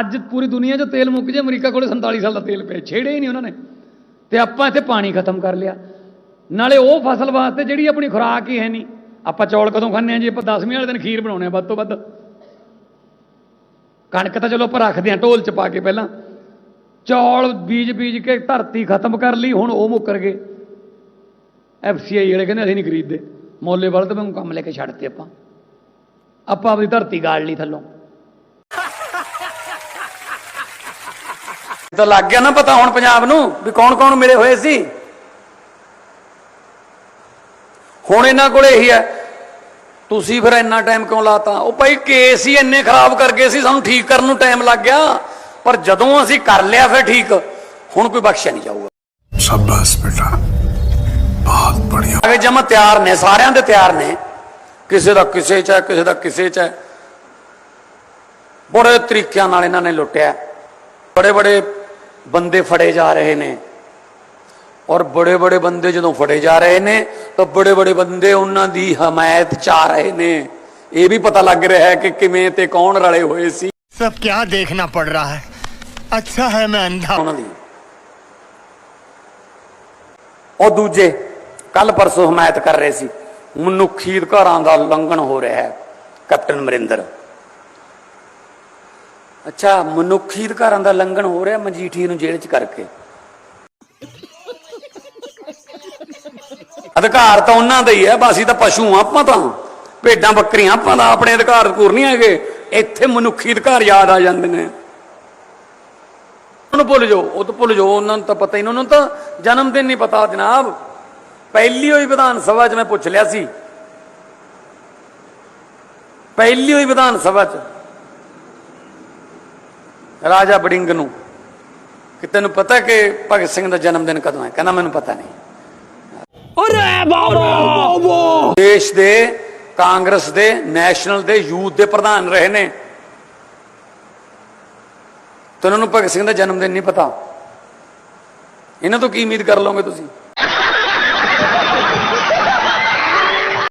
ਅੱਜ ਪੂਰੀ ਦੁਨੀਆ 'ਚ ਤੇਲ ਮੁੱਕ ਜੇ, ਅਮਰੀਕਾ ਕੋਲੇ 47 ਸਾਲ ਦਾ ਤੇਲ ਪਿਆ ਛੇੜੇ ਹੀ ਨਹੀਂ ਉਹਨਾਂ ਨੇ। ਤੇ ਆਪਾਂ ਇੱਥੇ ਪਾਣੀ ਖਤਮ ਕਰ ਲਿਆ। ਨਾਲੇ ਉਹ ਫਸਲ ਵਾਸਤੇ ਜਿਹੜੀ ਆਪਣੀ ਖੁਰਾਕ ਹੀ ਹੈ ਨਹੀਂ। ਆਪਾਂ ਚੌਲ ਕਦੋਂ ਖਾਂਦੇ ਆ ਜੀ? ਆਪਾਂ 10ਵੀਂ ਵਾਲੇ ਦਿਨ ਖੀਰ ਬਣਾਉਣੇ ਆ ਵੱਧ ਤੋਂ ਵੱਧ। ਕਣਕ ਤਾਂ ਚਲੋ ਆਪਾਂ ਰੱਖਦੇ ਆ ਢੋਲ ਚ ਪਾ ਕੇ ਪਹਿਲਾਂ। ਚੌਲ, ਬੀਜ ਬੀਜ ਕੇ ਧਰਤੀ ਖਤਮ ਕਰ ਲਈ, ਹੁਣ ਉਹ ਮੁੱਕਰ ਗਏ ਐਫਸੀਆਈ ਵਾਲੇ ਕਹਿੰਦੇ ਅਸੀਂ ਨਹੀਂ ਖਰੀਦਦੇ। ਮੌਲੇ ਵਾਲੇ ਤਾਂ ਮੈਂ ਕੰਮ ਲੈ ਕੇ ਛੱਡਤੇ ਆਪਾਂ। ਆਪਾਂ ਆਪਣੀ ਧਰਤੀ ਗਾਲ ਲਈ ਥੱਲੋਂ। ਤਾਂ ਲੱਗ ਗਿਆ ਨਾ ਪਤਾ ਹੁਣ ਪੰਜਾਬ ਨੂੰ ਵੀ ਕੌਣ-ਕੌਣ ਮਿਲੇ ਹੋਏ ਸੀ। ਹੁਣ ਇਹਨਾਂ ਕੋਲੇ ਇਹੀ ਹੈ ਤੁਸੀਂ ਫਿਰ ਇੰਨਾ ਟਾਈਮ ਕਿਉਂ ਲਾਤਾ? ਉਹ ਭਾਈ ਕੇਸ ਹੀ ਇੰਨੇ ਖਰਾਬ ਕਰ ਗਏ ਸੀ ਸਾਨੂੰ ਠੀਕ ਕਰਨ ਨੂੰ ਟਾਈਮ ਲੱਗ ਗਿਆ। ਪਰ ਜਦੋਂ ਅਸੀਂ ਕਰ ਲਿਆ ਫਿਰ ਠੀਕ ਹੁਣ ਕੋਈ ਬਖਸ਼ਿਆ ਨਹੀਂ ਜਾਊਗਾ। ਸ਼ਾਬਾਸ਼ ਬੇਟਾ। ਬਹੁਤ ਬੜੀਆ। ਅਗੇ ਜਮ ਤਿਆਰ ਨੇ ਸਾਰਿਆਂ ਦੇ ਤਿਆਰ ਨੇ। ਕਿਸੇ ਦਾ ਕਿਸੇ ਚ ਹੈ ਕਿਸੇ ਦਾ ਕਿਸੇ ਚ ਹੈ। ਬੜੇ ਤਰੀਕਿਆਂ ਨਾਲ ਇਹਨਾਂ ਨੇ ਲੁੱਟਿਆ। ਬੜੇ ਬੜੇ ਬੰਦੇ ਫੜੇ ਜਾ ਰਹੇ ਨੇ। ਔਰ ਬੜੇ ਬੜੇ ਬੰਦੇ ਜਦੋਂ ਫੜੇ ਜਾ ਰਹੇ ਨੇ ਤਾਂ ਬੜੇ ਬੜੇ ਬੰਦੇ ਉਹਨਾਂ ਦੀ ਹਮਾਇਤ ਚਾ ਰਹੇ ਨੇ। ਇਹ ਵੀ ਪਤਾ ਲੱਗ ਰਿਹਾ ਹੈ ਕਿ ਕਿਵੇਂ ਤੇ ਕੌਣ ਰਲੇ ਹੋਏ ਸੀ। ਸਭ ਕੀ ਦੇਖਣਾ ਪੜ ਰਿਹਾ ਹੈ। ਅੱਛਾ ਹੈ ਮੈਂ ਅੰਧਾ। ਉਹਨਾਂ ਦੀ। ਉਹ ਦੂਜੇ ਕੱਲ ਪਰਸੋਂ ਹਮਾਇਤ ਕਰ ਰਹੇ ਸੀ। ਮਨੁੱਖੀ ਅਧਿਕਾਰਾਂ ਦਾ ਉਲੰਘਣ ਹੋ ਰਿਹਾ ਹੈ ਕੈਪਟਨ ਮਰਿੰਦਰ ਅੱਛਾ, ਮਨੁੱਖੀ ਅਧਿਕਾਰਾਂ ਦਾ ਲੰਘਣ ਹੋ ਰਿਹਾ ਮਜੀਠੀ ਨੂੰ ਜੇਲ੍ਹ 'ਚ ਕਰਕੇ। ਅਧਿਕਾਰ ਤਾਂ ਉਹਨਾਂ ਦਾ ਹੀ ਹੈ, ਬਾਸੀ ਤਾਂ ਪਸ਼ੂ ਆ ਆਪਾਂ ਤਾਂ। ਭੇਡਾਂ, ਬੱਕਰੀਆਂ ਆਪਾਂ ਦਾ ਆਪਣੇ ਅਧਿਕਾਰ ਪੂਰ ਨਹੀਂ ਹੈਗੇ। ਇੱਥੇ ਮਨੁੱਖੀ ਅਧਿਕਾਰ ਯਾਦ ਆ ਜਾਂਦੇ ਨੇ। ਉਹਨੂੰ ਭੁੱਲ ਜਾਓ, ਉਹ ਤਾਂ ਭੁੱਲ ਜਾਓ, ਉਹਨਾਂ ਨੂੰ ਤਾਂ ਪਤਾ ਹੀ ਨਹੀਂ, ਉਹਨਾਂ ਨੂੰ ਤਾਂ ਜਨਮ ਦਿਨ ਨਹੀਂ ਪਤਾ ਜਨਾਬ। ਪਹਿਲੀ ਹੋਈ ਵਿਧਾਨ ਸਭਾ 'ਚ ਮੈਂ ਪੁੱਛ ਲਿਆ ਸੀ। ਪਹਿਲੀ ਹੋਈ ਵਿਧਾਨ ਸਭਾ 'ਚ। ਰਾਜਾ ਬੜਿੰਗ ਨੂੰ ਕਿ ਤੈਨੂੰ ਪਤਾ ਕਿ ਭਗਤ ਸਿੰਘ ਦਾ ਜਨਮ ਦਿਨ ਕਦੋਂ ਹੈ? ਕਹਿੰਦਾ ਮੈਨੂੰ ਪਤਾ ਨਹੀਂ। ਦੇਸ਼ ਦੇ ਕਾਂਗਰਸ ਦੇ ਨੈਸ਼ਨਲ ਦੇ ਯੂਥ ਦੇ ਪ੍ਰਧਾਨ ਰਹੇ ਨੇ। ਤੇ ਉਹਨਾਂ ਨੂੰ ਭਗਤ ਸਿੰਘ ਦਾ ਜਨਮ ਦਿਨ ਨਹੀਂ ਪਤਾ। ਇਹਨਾਂ ਤੋਂ ਕੀ ਉਮੀਦ ਕਰ ਲਓਗੇ ਤੁਸੀਂ?